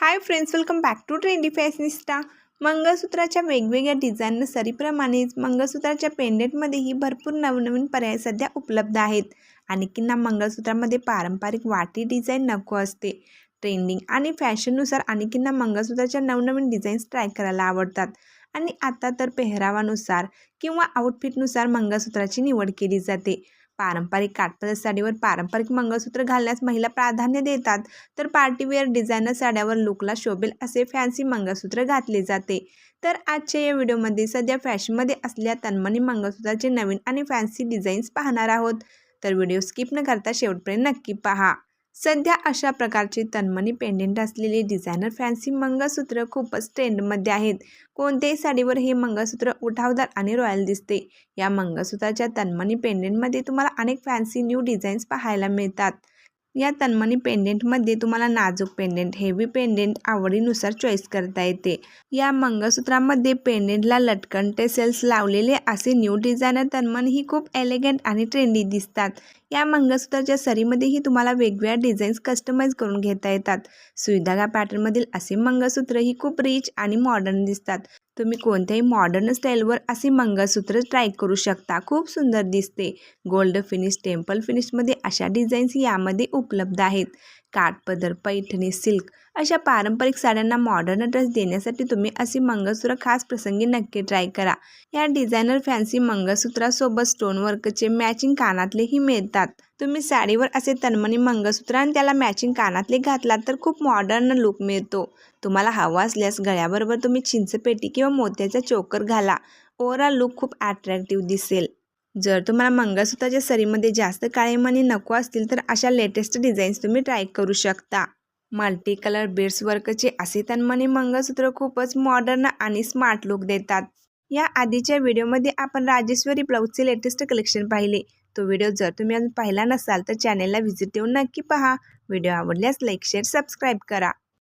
Hi friends welcome back to trendy fashionista मंगळसूत्राच्या वेगवेगळ्या design सरीप्रमाणेच मंगळसूत्राच्या पेंडेंटमध्येही भरपूर नवनवीन पर्याय सध्या उपलब्ध आहेत. आणि मंगळसूत्रामध्ये पारंपरिक वाटी डिझाईन नको असते. ट्रेंडिंग आणि फॅशननुसार आणखींना मंगळसूत्राच्या नवनवीन डिझाईन्स ट्राय करायला आवडतात. आणि आता तर पेहरावानुसार किंवा आउटफिटनुसार मंगळसूत्राची निवड केली जाते. पारंपरिक काठपदर साडीवर पारंपरिक मंगळसूत्र घालण्यास महिला प्राधान्य देतात तर पार्टीवेअर डिझायनर साड्यावर लुकला शोभेल असे फॅन्सी मंगळसूत्र घातले जाते. तर आजच्या या व्हिडिओमध्ये सध्या फॅशनमध्ये असलेल्या तन्मनी मंगळसूत्राचे नवीन आणि फॅन्सी डिझाईन्स पाहणार आहोत. तर व्हिडिओ स्किप न करता शेवटपर्यंत नक्की पहा. सध्या अशा प्रकारचे तन्मनी पेंडेंट असलेले डिझायनर फॅन्सी मंगळसूत्र खूपच ट्रेंडमध्ये आहेत. कोणत्याही साडीवर हे मंगळसूत्र उठावदार आणि रॉयल दिसते. या मंगळसूत्राच्या तन्मनी पेंडेंटमध्ये तुम्हाला अनेक फॅन्सी न्यू डिझाईन्स पाहायला मिळतात. या तन्मनी पेंडेंटमध्ये तुम्हाला नाजूक पेंडेंट हेवी पेंडेंट आवडीनुसार चॉईस करता येते. या मंगळसूत्रामध्ये पेंडेंटला लटकन टेसेल्स लावलेले असे न्यू डिझायनर तन्मन ही खूप एलिगंट आणि ट्रेंडी दिसतात. या मंगळसूत्राच्या सरीमध्येही तुम्हाला वेगवेगळ्या डिझाईन्स कस्टमाइज करून घेता येतात. सुविधागा पॅटर्नमधील असे मंगळसूत्र ही खूप रिच आणि मॉडर्न दिसतात. तुम्ही कोणत्याही मॉडर्न स्टाईलवर असे मंगळसूत्र ट्राय करू शकता. खूप सुंदर दिसते. गोल्ड फिनिश टेम्पल फिनिशमध्ये अशा डिझाईन्स यामध्ये उपलब्ध आहेत. काठपदर पैठणी सिल्क अशा पारंपरिक साड्यांना मॉडर्न ड्रेस देण्यासाठी तुम्ही अशी मंगळसूत्र खास प्रसंगी नक्की ट्राय करा. या डिझायनर फॅन्सी मंगळसूत्रासोबत स्टोनवर्कचे मॅचिंग कानातलेही मिळतात. तुम्ही साडीवर असे तन्मनी मंगळसूत्र आणि त्याला मॅचिंग कानातले घातलात तर खूप मॉडर्न लुक मिळतो. तुम्हाला हवा असल्यास गळ्याबरोबर तुम्ही चिंचपेटी किंवा मोत्याचा चोकर घाला. ओव्हरऑल लुक खूप अट्रॅक्टिव्ह दिसेल. जर तुम्हाला मंगळसूत्राच्या सरीमध्ये जास्त काळेमणी नको असतील तर अशा लेटेस्ट डिझाईन्स तुम्ही ट्राय करू शकता. मल्टी कलर बेड्स वर्कचे असे तन्मनी मंगळसूत्र खूपच मॉडर्न आणि स्मार्ट लुक देतात. या आधीच्या व्हिडिओमध्ये आपण राजेश्वरी ब्लाऊजचे लेटेस्ट कलेक्शन पाहिले. तो व्हिडिओ जर तुम्ही अजून पाहिला नसाल तर चॅनेलला व्हिजिट देऊन नक्की पहा. व्हिडिओ आवडल्यास लाईक शेअर सबस्क्राईब करा.